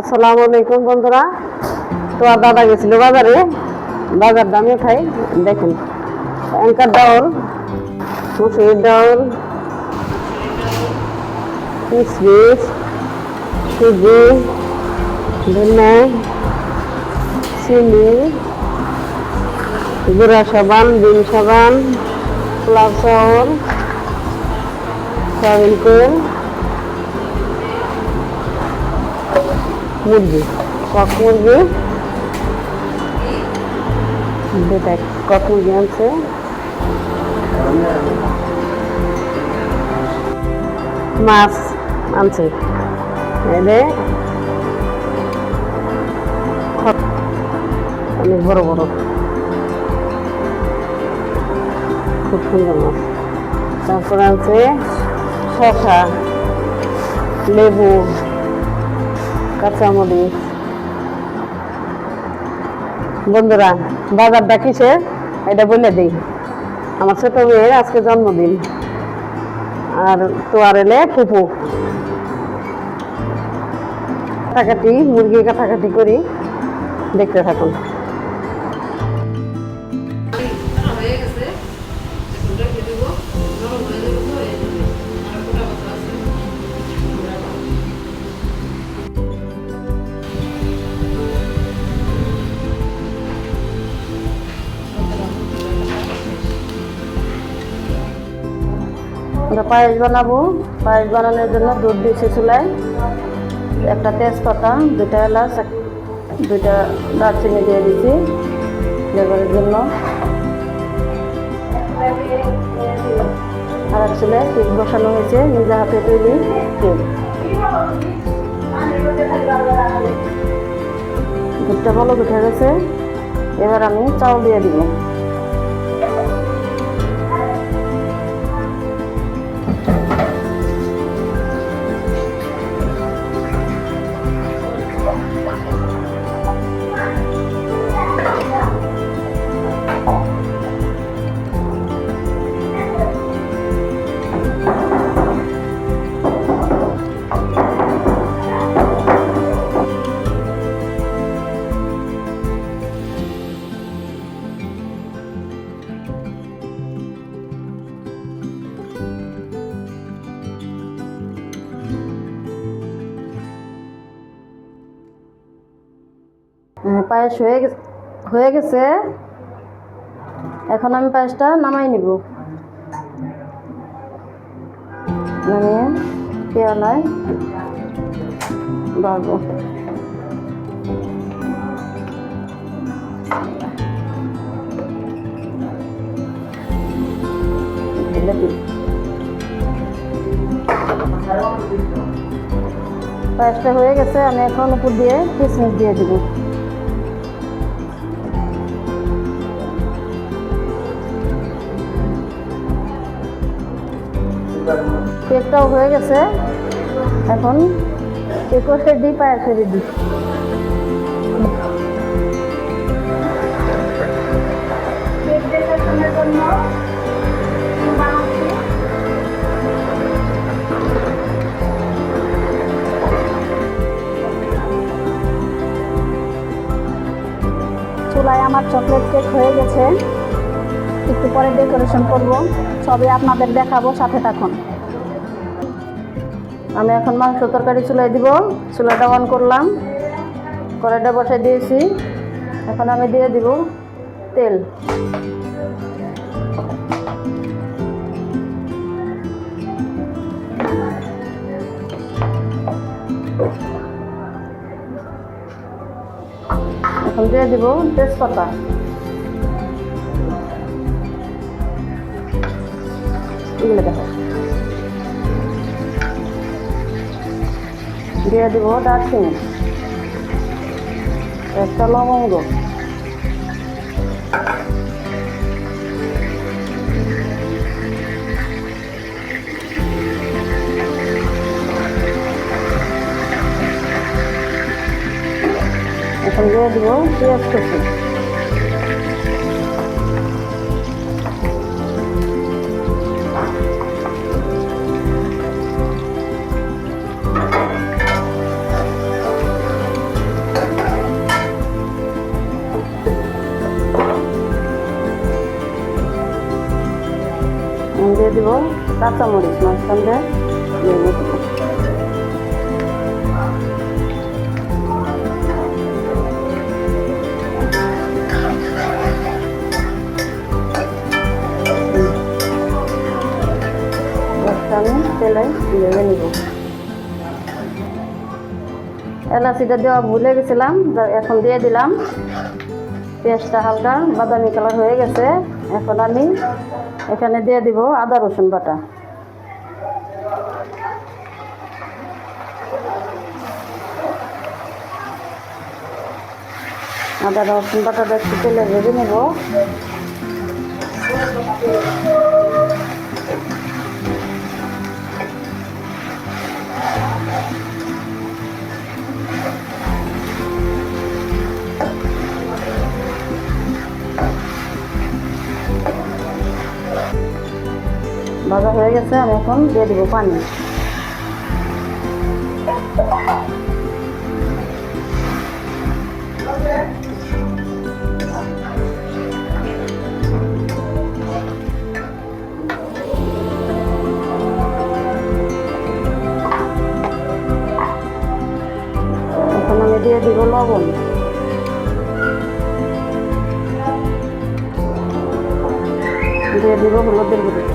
আসসালামু আলাইকুম বন্ধুরা। আর দাদা গেছিল বাজারে। বাজার দামে খাই। দেখেন, অ্যাঙ্কার ডাউল, মুসুরির ডাউল কিশমিশ সুজি, ধনে, চিনি, গুঁড়া সাবান, ডিম সাবান, পোলাও চাউল, সয়াবিন তেল। মুরগি কক মুরগি দুটা কক মুরগি আনছে। মাছ আনছে। এলে অনেক বড় বড়। খুব সুন্দর মাছ। তারপর আছে শসা, লেবু। কাঁচামরিচ বন্ধুরা, বাজারটা কিসের এটা বলে দিই। আমার ছোট মেয়ের আজকে জন্মদিন। আর তোয়ার এলে ফুপু কাটাকাটি মুরগি কাটাকাটি করি। দেখতে থাকুন। পায়েস বানাবো। পায়েস বানানোর জন্য দুধ দিয়েছি চুলায়। একটা তেজপাতা দুটা এলাচ দুটা দারচিনি দিয়ে দিচ্ছি ফ্লেভারের জন্য। আর এক চুলে কেক বসানো হয়েছে, নিজে হাতে তৈরি কেক দুধটা ভালো গেছে। এবার আমি চাউল দিয়ে দিব। হ্যাঁ, পায়েস হয়ে গেছে হয়ে গেছে। এখন আমি পায়েসটা নামাই নিব। নামিয়ে পেয়ালায় বাড়বো। পায়েসটা হয়ে গেছে, আমি এখন উপর দিয়ে কিশমিশ দিয়ে দেবো। কেকটাও হয়ে গেছে। এখন কেকও রেডি পায়েসও রেডি চুলায় আমার চকলেট কেক হয়ে গেছে। একটু পরে ডেকোরেশন করব। সবই আপনাদের দেখাবো, সাথে থাকুন। আমি এখন মাংস তরকারি চুলাই দিব। চুলাটা অন করলাম। কড়াইটা বসাই দিয়েছি। এখন আমি দিয়ে দিব তেল। এখন দিয়ে দিব তেজপাতা। এগুলো দেখো। দিয়ে দিব দারচিনি। একটা লবঙ্গ। এখন দিয়ে দিব পেঁয়াজ কুচি। কাঁচামরিচ মাঝখান দিয়ে দেবো। আমি তেলে এলাচিটা দেওয়া ভুলে গেছিলাম এখন দিয়ে দিলাম। পেঁয়াজটা হালকা বাদামি কালার হয়ে গেছে। এখন আমি এখানে দিয়ে দিব আদা রসুন বাটা। আদা রসুন বাটাটা একটু তেলে ভেজে নেব। ভাজা হয়ে গেছে, আমি এখন দিয়ে দিব পানি। এখন আমি দিয়ে দিব লবণ। দিয়ে দিব হলুদের গুঁড়ো।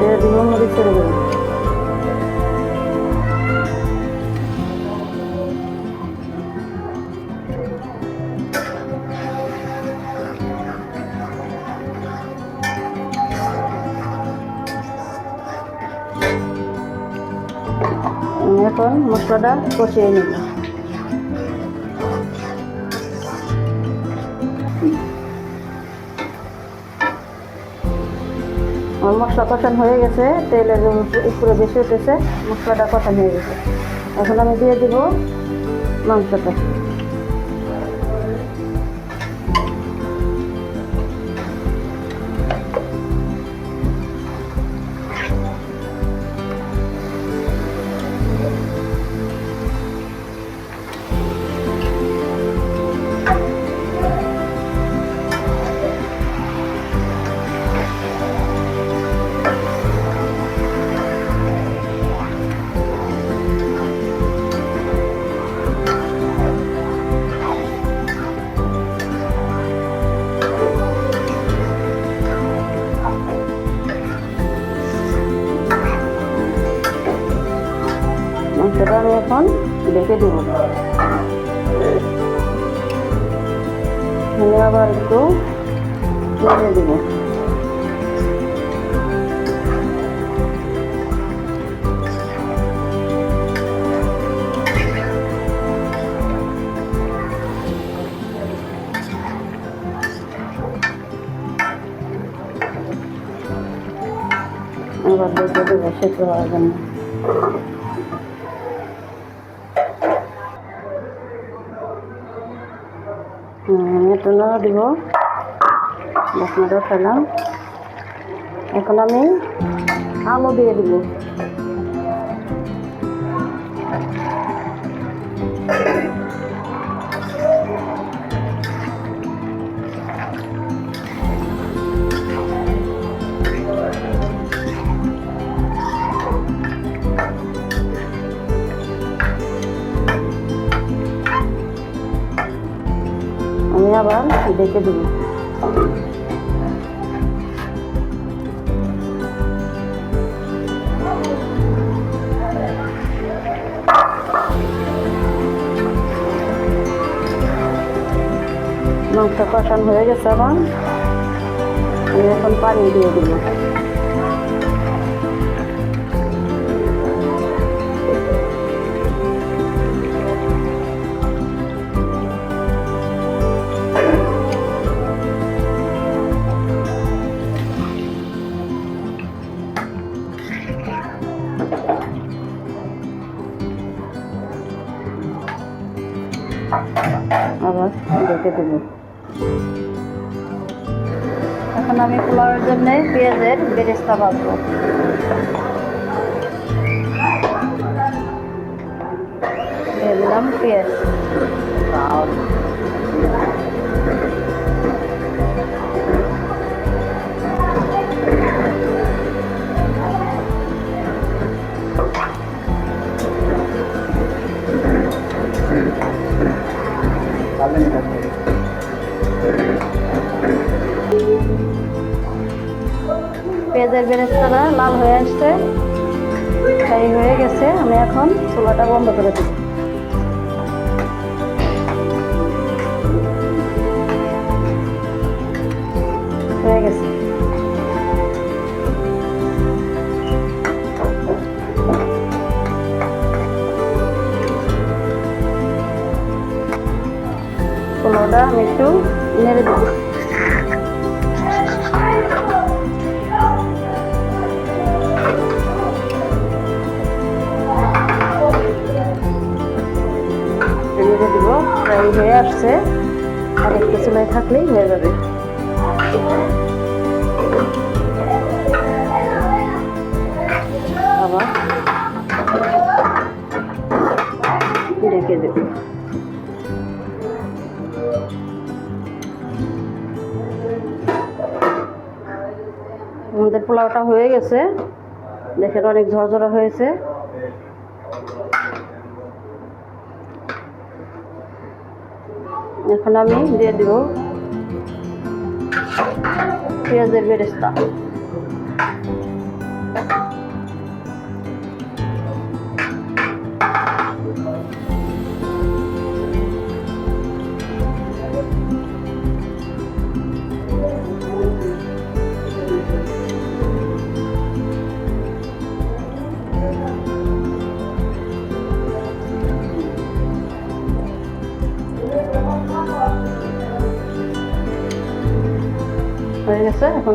দিয়ে দিব মরিচের গুঁড়ো আমি এখন মশলাটা কষিয়ে নিব মশলা কষান হয়ে গেছে, তেলের উপরে বেশি উঠেছে মশলাটা কষান হয়ে গেছে। এখন আমি দিয়ে দিব মাংসটা। এখন ডেকে দেব। আবার একটু নেড়ে দেবো। এবার দেখে এটা না দিব। বাসনাটা ফেলাম। এখন আমি আলু দিয়ে দিব। আবার ডেকে দিব? মাংস কষান হয়ে গেছে আবার। এখন পানি দিয়ে দিব। ডেকে দেবো। এখন আমি পোলাওয়ের জন্য পেঁয়াজের বেরেস্তা ভাজবো। দিয়ে দিলাম পেঁয়াজ। পেঁয়াজের বেরেস্তাটা লাল হয়ে আসছে। তাই হয়ে গেছে, আমি এখন চুলাটা বন্ধ করে দিই। হয়ে গেছে। পোলাওটা আমি একটু নেড়ে দেবো আসছে আর একটু চুলায় থাকলেই হয়ে যাবে। আবার আমাদের পোলাওটা হয়ে গেছে। দেখেন অনেক ঝরঝরা হয়েছে। এখন আমি দিয়ে দেব পেঁয়াজের বেরেস্তা। হয়ে গেছে এখন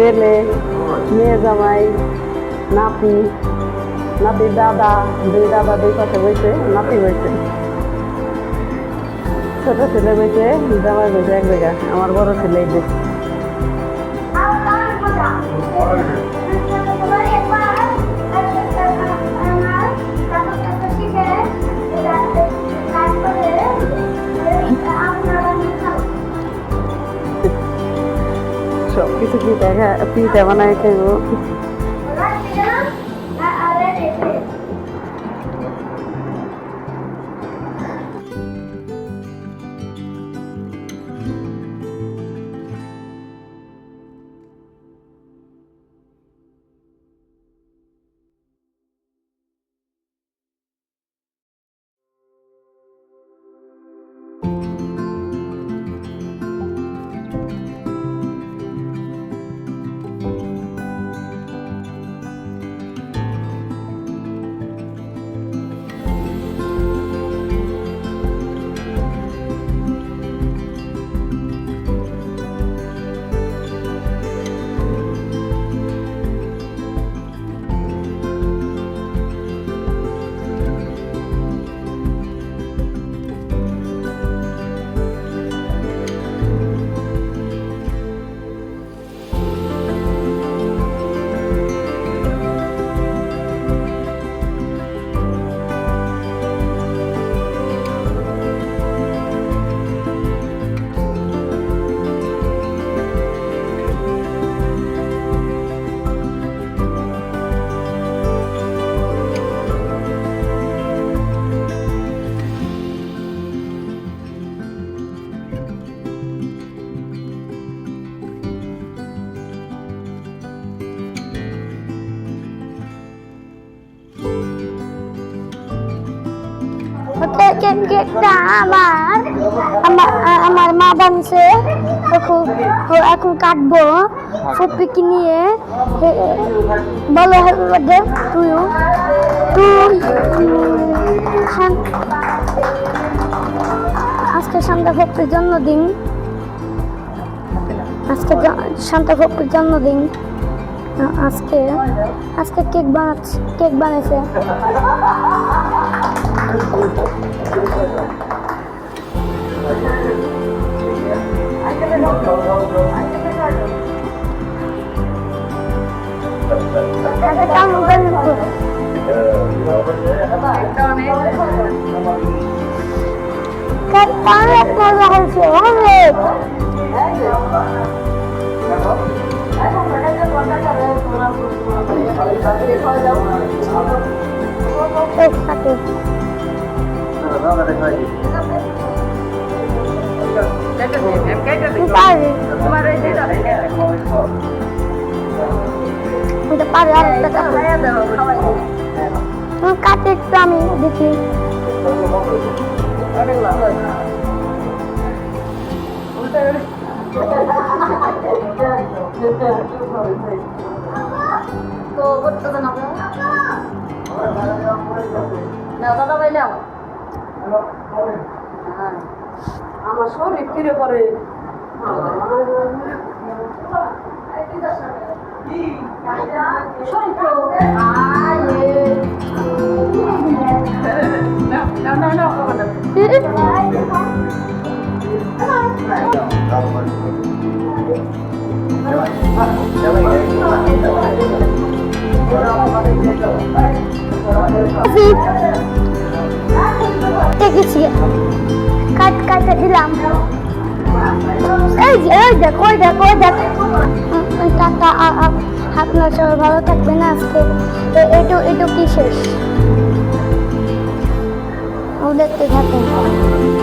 ছেলে মেয়ে জামাই নাতি নাতির দাদা দুই দাদা দুই পাশে বইছে নাতি বইছে ছোট ছেলে বসে জামাই বইছে এক জায়গা আমার বড় ছেলে সব কিছু পিঠা খা পিঠা বানাই খাইব কেকটা আমার আমার মা বানিয়েছে এখন এখন কাটবো ফুপিকে নিয়ে বলো হ্যাপি বার্থডে ইউ তুই আজকে শান্তা ফুপির জন্মদিন। আজকে শান্তা ফুপির জন্মদিন। আজকে আজকে কেক বানাচ্ছে, কেক বানাইছে। আজকে কেমন বানাচ্ছে? কেকটা অনেক মজা পারে আর একটা কাটে একটু আমি দেখি তো করতে দাদা ভাই নাও হ্যাঁ। আমার শরীর ফিরে পড়ে। দেখেছি কাট, কাটে দিলাম। এই যে ওই দেখ ওই দেখ ওই দেখ। টাটা আপনার সবাই ভালো থাকবে না আজকে এটু এটু কি শেষ? ও দেখতে থাকেন